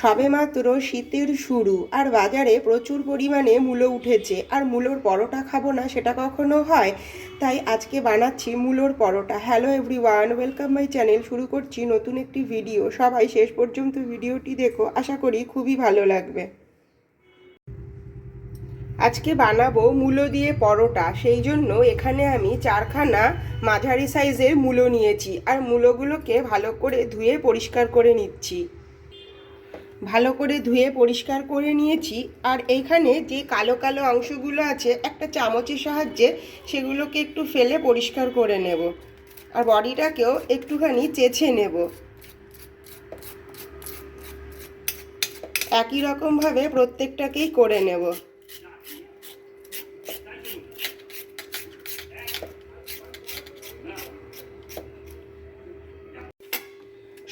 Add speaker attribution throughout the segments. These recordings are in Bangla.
Speaker 1: সবেমাত্র শীতের শুরু, আর বাজারে প্রচুর পরিমাণে মূলো উঠেছে। আর মূলোর পরোটা খাব না, সেটা কখনো হয়? তাই আজকে বানাচ্ছি মূলোর পরোটা। Hello everyone welcome my channel শুরু করছি নতুন একটি ভিডিও সবাই শেষ পর্যন্ত ভিডিওটি দেখো, আশা করি খুবই ভালো লাগবে। আজকে বানাবো মূলো দিয়ে পরোটা। সেই জন্য এখানে আমি চারখানা মাঝারি সাইজের মূলো নিয়েছি। আর মূলোগুলোকে ভালো করে ধুয়ে পরিষ্কার করে নিচ্ছি। ভালো করে ধুয়ে পরিষ্কার করে নিয়েছি। আর এইখানে যে কালো কালো অংশগুলো আছে, একটা চামচের সাহায্যে সেগুলোকে একটু ফেলে পরিষ্কার করে নেব। আর বডিটাকেও একটুখানি চেছে নেব। একই রকমভাবে প্রত্যেকটাকেই করে নেব।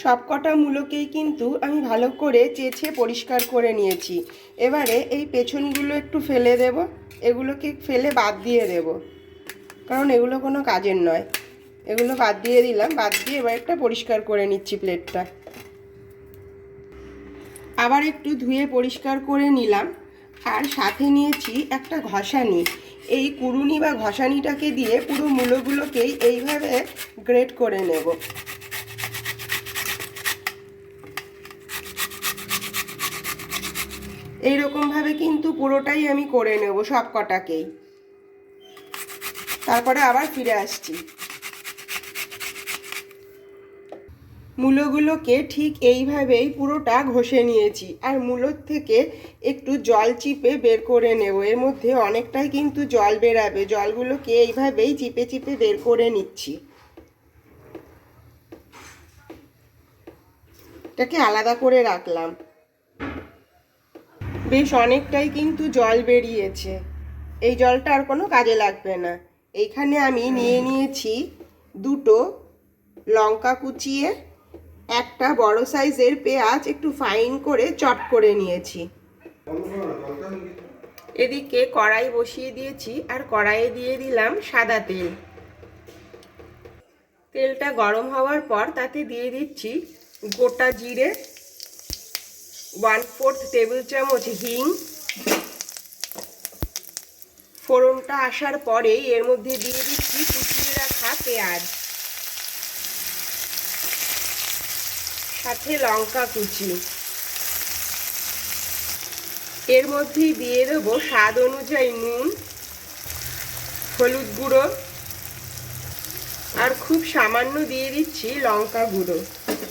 Speaker 1: সবকটা মূলকেই কিন্তু আমি ভালো করে চেছে পরিষ্কার করে নিয়েছি। এবারে এই পেছনগুলো একটু ফেলে দেব, এগুলোকে ফেলে বাদ দিয়ে দেব। কারণ এগুলো কোনো কাজের নয়। এগুলো বাদ দিয়ে দিলাম, বাদ দিয়ে এবার একটা পরিষ্কার করে নিচ্ছি প্লেটটা। আবার একটু ধুয়ে পরিষ্কার করে নিলাম। আর সাথে নিয়েছি একটা ঘষানি। এই কুড়ুনি বা ঘষানিটাকে দিয়ে পুরো মূলগুলোকেই এইভাবে গ্রেট করে নেব। এইরকমভাবে কিন্তু পুরোটাই আমি করে নেব সব কটাকেই। তারপরে আবার ফিরে আসছি। মূলোগুলোকে ঠিক এইভাবেই পুরোটা ঘষে নিয়েছি। আর মূলোর থেকে একটু জল চিপে বের করে নেব। এর মধ্যে অনেকটাই কিন্তু জল বেরাবে। জলগুলোকে এইভাবেই চিপে চিপে বের করে নিচ্ছি। এটাকে আলাদা করে রাখলাম। বেশ অনেকটাই কিন্তু জল বেরিয়েছে। এই জলটা আর কোনো কাজে লাগবে না। এইখানে আমি নিয়ে নিয়েছি দুটো লঙ্কা কুচিয়ে, একটা বড় সাইজের পেঁয়াজ একটু ফাইন করে চট করে নিয়েছি। এদিকে কড়াই বসিয়ে দিয়েছি আর কড়াইয়ে দিয়ে দিলাম সাদা তেল। তেলটা গরম হওয়ার পর তাতে দিয়ে দিচ্ছি গোটা জিরে ওয়ান ফোর্থ টেবিল চামচ হিং। ফোড়নটা আসার পরেই এর মধ্যে দিয়ে দিচ্ছি কুচিয়ে রাখা পেঁয়াজ। সাথে লঙ্কা কুচি। এর মধ্যেই দিয়ে দেবো স্বাদ অনুযায়ী নুন, হলুদ গুঁড়ো, আর খুব সামান্য দিয়ে দিচ্ছি লঙ্কা গুঁড়ো।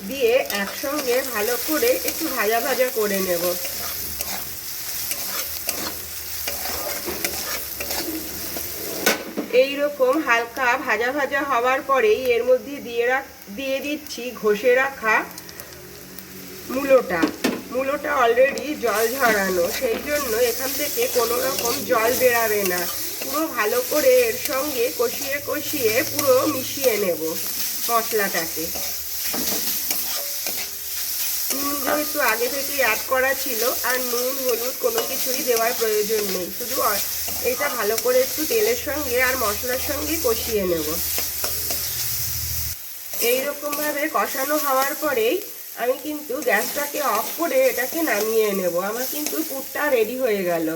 Speaker 1: দিয়ে একসঙ্গে ভালো করে একটু ভাজা ভাজা করে নেব। এই রকম হালকা ভাজা ভাজা হওয়ার পরেই এর মধ্যে দিয়ে রাখ, দিয়ে দিচ্ছি ঘষে রাখা মূলোটা। মূলোটা অলরেডি জল ঝরানো, সেই জন্য এখান থেকে কোনো রকম জল বেরাবে না। পুরো ভালো করে এর সঙ্গে কষিয়ে কষিয়ে পুরো মিশিয়ে নেব মশলাটাকে। নুন যেহেতু আগে থেকে অ্যাড করা ছিল আর নুন, হলুদ কোনো কিছুই দেওয়ার প্রয়োজন নেই। শুধু এটা ভালো করে একটু তেলের সঙ্গে আর মশলার সঙ্গে কষিয়ে নেব। এইরকমভাবে কষানো হওয়ার পরেই আমি কিন্তু গ্যাসটাকে অফ করে এটাকে নামিয়ে নেব। আমার কিন্তু পুরটা রেডি হয়ে গেল।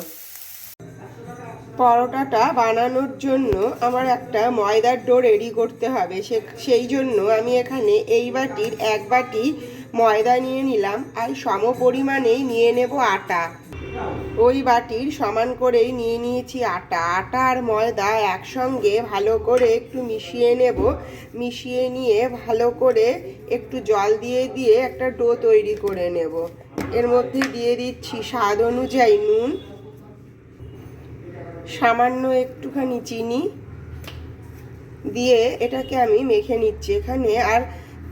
Speaker 1: পরোটাটা বানানোর জন্য আমার একটা ময়দার ডো রেডি করতে হবে। সে সেই জন্য আমি এখানে এই বাটির এক বাটি ময়দা নিয়ে নিলাম আর সম পরিমাণেই নিয়ে নেব আটা। ওই বাটির সমান করেই নিয়ে নিয়েছি আটা। আটা আর ময়দা একসঙ্গে ভালো করে একটু মিশিয়ে নেব। মিশিয়ে নিয়ে ভালো করে একটু জল দিয়ে দিয়ে একটা ডো তৈরি করে নেব। এর মধ্যে দিয়ে দিচ্ছি স্বাদ অনুযায়ী নুন, সামান্য একটুখানি চিনি। দিয়ে এটাকে আমি মেখে নিচ্ছি এখানে। আর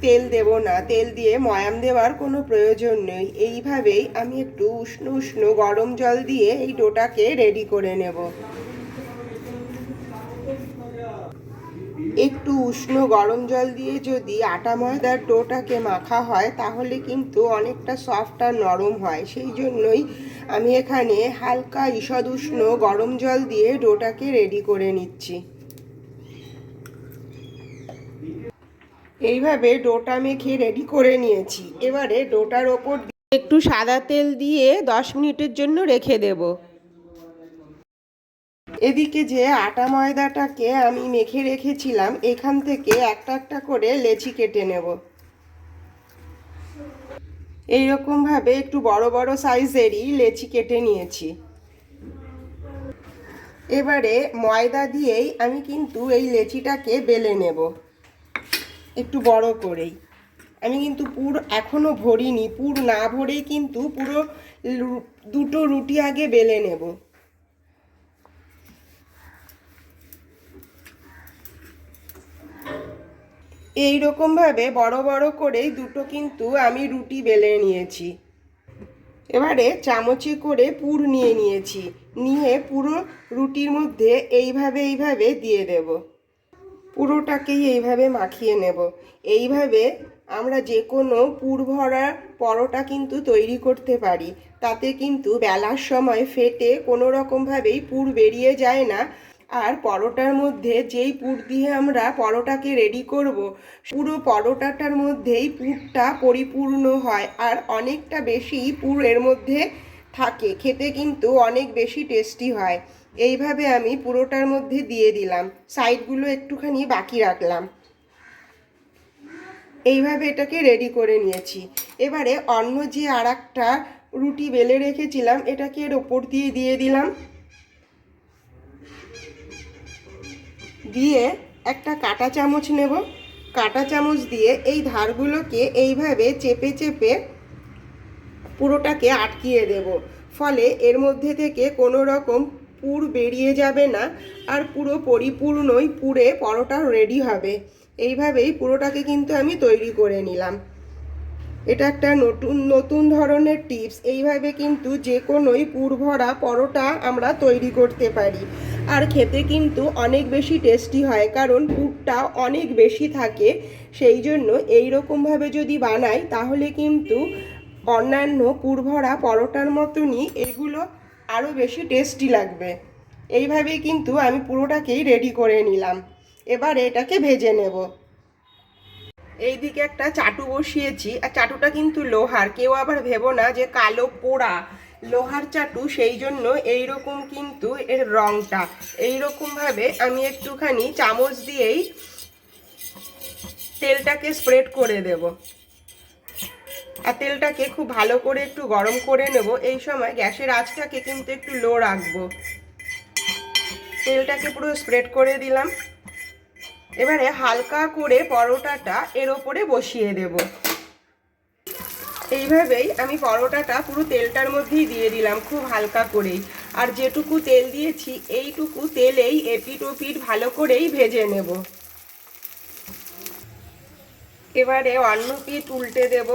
Speaker 1: তেল দেব না, তেল দিয়ে ময়াম দেওয়ার কোনো প্রয়োজন নেই। এইভাবেই আমি একটু উষ্ণ উষ্ণ গরম জল দিয়ে এই ডোটাকে রেডি করে নেব। একটু উষ্ণ গরম জল দিয়ে যদি আটা ময়দার ডোটাকে মাখা হয়, তাহলে কিন্তু অনেকটা সফট আর নরম হয়। সেই জন্যই আমি এখানে হালকা ঈষদ উষ্ণ গরম জল দিয়ে ডোটাকে রেডি করে নিচ্ছি। এইভাবে ডোটা মেখে রেডি করে নিয়েছি। এবারে ডোটার ওপর একটু সাদা তেল দিয়ে দশ মিনিটের জন্য রেখে দেব। এদিকে যে আটা ময়দাটাকে আমি মেখে রেখেছিলাম, এখান থেকে একটা একটা করে লেচি কেটে নেব। এইরকমভাবে একটু বড় বড় সাইজেরই লেচি কেটে নিয়েছি। এবারে ময়দা দিয়েই আমি কিন্তু এই লেচিটাকে বেলে নেব। একটু বড় করেই। আমি কিন্তু পুর এখনও ভরিনি, পুর না ভরেই কিন্তু পুরো দুটো রুটি আগে বেলে নেব। এই রকমভাবে বড় বড় করেই দুটো কিন্তু আমি রুটি বেলে নিয়েছি। এবারে চামচে করে পুর নিয়ে নিয়েছি, নিয়ে পুরো রুটির মধ্যে এইভাবে এইভাবে দিয়ে দেব। পুরোটাকেই এইভাবে মাখিয়ে নেব। এইভাবে আমরা যে কোনো পুর ভরা পরোটা কিন্তু তৈরি করতে পারি। তাতে কিন্তু বেলার সময় ফেটে কোনো রকমভাবেই পুর বেরিয়ে যায় না। আর পরোটার মধ্যে যেই পুর দিয়ে আমরা পরোটাকে রেডি করব, পুরো পরোটাটার মধ্যেই পুরটা পরিপূর্ণ হয় আর অনেকটা বেশি পুর এর মধ্যে থাকে। খেতে কিন্তু অনেক বেশি টেস্টি হয়। এইভাবে আমি পুরোটার মধ্যে দিয়ে দিলাম। সাইডগুলো একটুখানি বাকি রাখলাম। এইভাবে এটাকে রেডি করে নিয়েছি। এবারে অন্য যে আর রুটি বেলে রেখেছিলাম, এটাকে এর ওপর দিয়ে দিয়ে দিলাম। দিয়ে একটা কাটা চামচ নেব। কাটা চামচ দিয়ে এই ধারগুলোকে এইভাবে চেপে চেপে পুরোটাকে আটকিয়ে দেব। ফলে এর মধ্যে থেকে কোনো রকম পুর বেরিয়ে যাবে না, আর পুরো পরিপূর্ণই পুরে পরোটা রেডি হবে। এইভাবেই পুরোটাকে কিন্তু আমি তৈরি করে নিলাম। এটা একটা নতুন নতুন ধরনের টিপস এইভাবে কিন্তু যে কোনোই পুর ভরা পরোটা আমরা তৈরি করতে পারি। আর খেতে কিন্তু অনেক বেশি টেস্টি হয়, কারণ পুরটা অনেক বেশি থাকে। সেই জন্য এই রকমভাবে যদি বানাই, তাহলে কিন্তু অন্যান্য পুর ভরা পরোটার মতনই এগুলো আরও বেশি টেস্টি লাগবে। এইভাবেই কিন্তু আমি পুরোটাকেই রেডি করে নিলাম। এবার এটাকে ভেজে নেব। এইদিকে একটা চাটু বসিয়েছি। আর চাটুটা কিন্তু লোহার। কেউ আবার ভেবো না যে কালো পোড়া। লোহার চাটু সেই জন্য এই রকম কিন্তু এর রংটা। এই ভাবে আমি একটুখানি চামচ দিয়েই তেলটাকে স্প্রেড করে দেব। আর তেলটাকে খুব ভালো করে একটু গরম করে নেব। এই সময় গ্যাসের আঁচটাকে কিন্তু একটু লো রাখব। তেলটাকে পুরো স্প্রেড করে দিলাম। এবারে হালকা করে পরোটাটা এর ওপরে বসিয়ে দেব। এইভাবেই আমি পরোটাটা পুরো তেলটার মধ্যেই দিয়ে দিলাম খুব হালকা করেই। আর যেটুকু তেল দিয়েছি, এইটুকু তেলেই এপিট ওপিট ভালো করেই ভেজে নেব। এবারে অন্য পিঠ উল্টে দেব।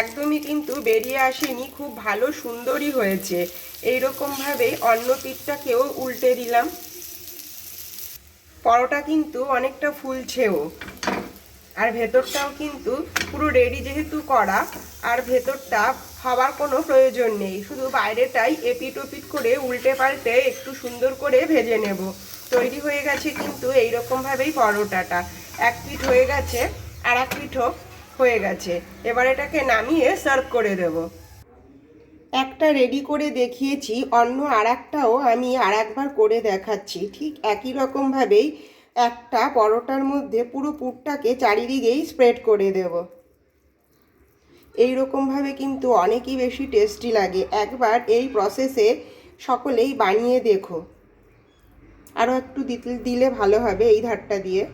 Speaker 1: একদমই কিন্তু বেরিয়ে আসেনি, খুব ভালো সুন্দরই হয়েছে। এইরকমভাবেই অন্য পিঠটাকেও উল্টে দিলাম। পরোটা কিন্তু অনেকটা ফুলছেও। আর ভেতরটাও কিন্তু পুরো রেডি যেহেতু করা, আর ভেতরটা হওয়ার কোনো প্রয়োজন নেই। শুধু বাইরেটাই এপিট ওপিট করে উল্টে পাল্টে একটু সুন্দর করে ভেজে নেব। তৈরি হয়ে গেছে কিন্তু এইরকমভাবেই পরোটাটা। এক পিঠ হয়ে গেছে। আর এক পিঠও হয়ে গেছে। এবার এটাকে নামিয়ে সার্ভ করে দেবো। একটা রেডি করে দেখিয়েছি, অন্য আর আমি আর একবার করে দেখাচ্ছি। ঠিক একই রকমভাবেই একটা পরোটার মধ্যে পুরো পুরটাকে চারিদিকেই স্প্রেড করে দেব। এই রকমভাবে কিন্তু অনেকই বেশি টেস্টি লাগে। একবার এই প্রসেসে সকলেই বানিয়ে দেখো। আরও একটু দিতে- দিলে ভালো হবে এই ধারটা দিয়ে।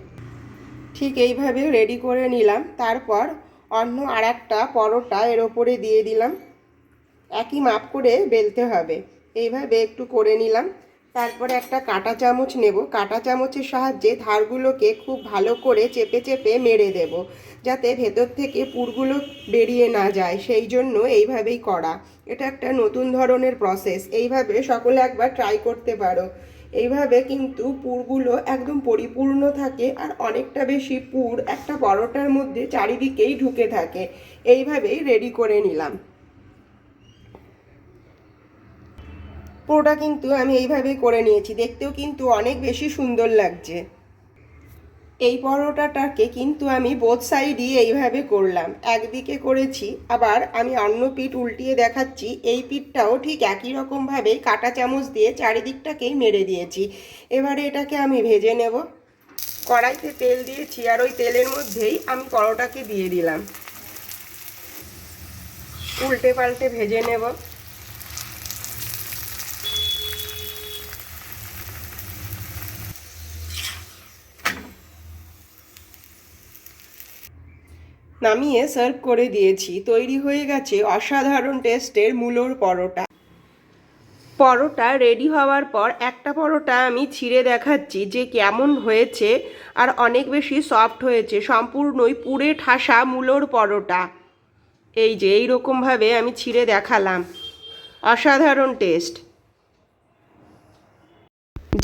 Speaker 1: ঠিক এইভাবে রেডি করে নিলাম। তারপর অন্য আর একটা পরোটা এর ওপরে দিয়ে দিলাম। একই মাপ করে বেলতে হবে। এইভাবে একটু করে নিলাম। তারপরে একটা কাঁটা চামচ নেব। কাঁটা চামচের সাহায্যে ধারগুলোকে খুব ভালো করে চেপে চেপে মেরে দেব। যাতে ভেতর থেকে পুরগুলো বেরিয়ে না যায়। সেই জন্য এইভাবেই করা। এটা একটা নতুন ধরনের প্রসেস এইভাবে সকলে একবার ট্রাই করতে পারো। এইভাবে কিন্তু পুরগুলো একদম পরিপূর্ণ থাকে আর অনেকটা বেশি পুর একটা পরোটার মধ্যে চারিদিকেই ঢুকে থাকে। এইভাবেই রেডি করে নিলাম। পুরোটা কিন্তু আমি এইভাবেই করে নিয়েছি। দেখতেও কিন্তু অনেক বেশি সুন্দর লাগছে। এই পরোটাটাকে কিন্তু আমি বোথ সাইডই এইভাবে করলাম। একদিকে করেছি, আবার আমি অন্য পিঠ উল্টিয়ে দেখাচ্ছি, এই পিঠটাও ঠিক একই রকমভাবে কাটা চামচ দিয়ে চারিদিকটাকেই মেরে দিয়েছি। এবারে এটাকে আমি ভেজে নেব। কড়াইতে তেল দিয়েছি, আর ওই তেলের মধ্যেই আমি পরোটাকে দিয়ে দিলাম। উল্টে পাল্টে ভেজে নেব। নামিয়ে সার্ভ করে দিয়েছি। তৈরি হয়ে গেছে অসাধারণ টেস্টের মূলোর পরোটা। পরোটা রেডি হওয়ার পর একটা পরোটা আমি ছিঁড়ে দেখাচ্ছি যে কেমন হয়েছে আর অনেক বেশি সফট হয়েছে। সম্পূর্ণই পুরে ঠাসা মূলোর পরোটা। এই যে, এইরকমভাবে আমি ছিঁড়ে দেখালাম। অসাধারণ টেস্ট।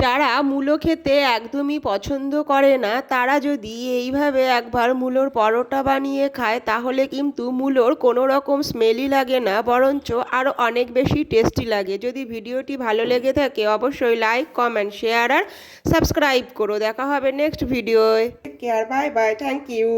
Speaker 1: যারা মূলো খেতে একদমই পছন্দ করে না, তারা যদি এইভাবে একবার মূলোর পরোটা বানিয়ে খায়, তাহলে কিন্তু মূলোর কোনো রকম স্মেলই লাগে না, বরঞ্চ আরও অনেক বেশি টেস্টি লাগে। যদি ভিডিওটি ভালো লেগে থাকে, অবশ্যই লাইক কমেন্ট শেয়ার আর সাবস্ক্রাইব করো। দেখা হবে next ভিডিওয় care bye bye thank you